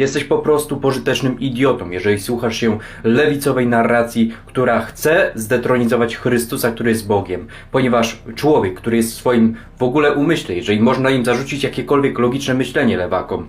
Jesteś po prostu pożytecznym idiotą, jeżeli słuchasz się lewicowej narracji, która chce zdetronizować Chrystusa, który jest Bogiem. Ponieważ człowiek, który jest w swoim w ogóle umyśle, jeżeli można im zarzucić jakiekolwiek logiczne myślenie lewakom,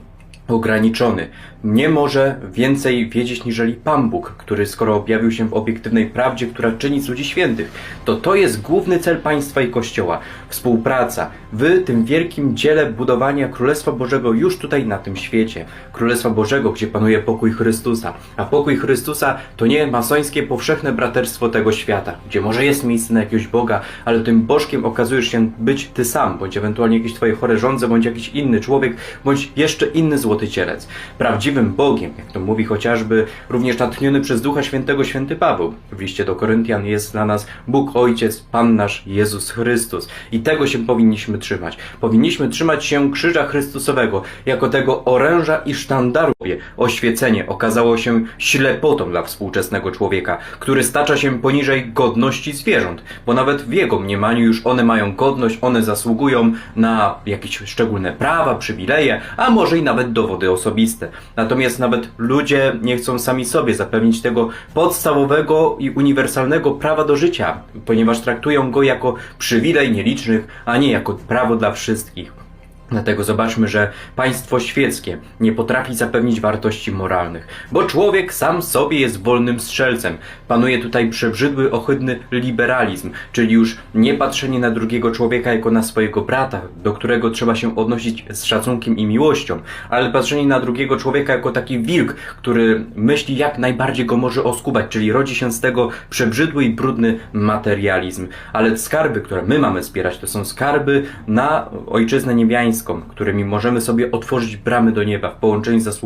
ograniczony. Nie może więcej wiedzieć niżeli Pan Bóg, który skoro objawił się w obiektywnej prawdzie, która czyni z ludzi świętych, to to jest główny cel państwa i Kościoła. Współpraca w tym wielkim dziele budowania Królestwa Bożego już tutaj na tym świecie. Królestwa Bożego, gdzie panuje pokój Chrystusa. A pokój Chrystusa to nie masońskie powszechne braterstwo tego świata, gdzie może jest miejsce na jakiegoś Boga, ale tym Bożkiem okazujesz się być ty sam, bądź ewentualnie jakieś twoje chore żądze, bądź jakiś inny człowiek, bądź jeszcze inny złoty cielec. Prawdziwym Bogiem, jak to mówi chociażby również natchniony przez Ducha Świętego święty Paweł. W liście do Koryntian jest dla nas Bóg Ojciec, Pan nasz Jezus Chrystus. I tego się powinniśmy trzymać. Powinniśmy trzymać się krzyża Chrystusowego, jako tego oręża i sztandaru. Oświecenie okazało się ślepotą dla współczesnego człowieka, który stacza się poniżej godności zwierząt, bo nawet w jego mniemaniu już one mają godność, one zasługują na jakieś szczególne prawa, przywileje, a może i nawet dowody osobiste. Natomiast nawet ludzie nie chcą sami sobie zapewnić tego podstawowego i uniwersalnego prawa do życia, ponieważ traktują go jako przywilej nielicznych, a nie jako prawo dla wszystkich. Dlatego zobaczmy, że państwo świeckie nie potrafi zapewnić wartości moralnych, bo człowiek sam sobie jest wolnym strzelcem. Panuje tutaj przebrzydły, ohydny liberalizm, czyli już nie patrzenie na drugiego człowieka jako na swojego brata, do którego trzeba się odnosić z szacunkiem i miłością, ale patrzenie na drugiego człowieka jako taki wilk, który myśli jak najbardziej go może oskubać, czyli rodzi się z tego przebrzydły i brudny materializm. Ale skarby, które my mamy zbierać, to są skarby na ojczyznę niebiańską, którymi możemy sobie otworzyć bramy do nieba w połączeniu z zasługami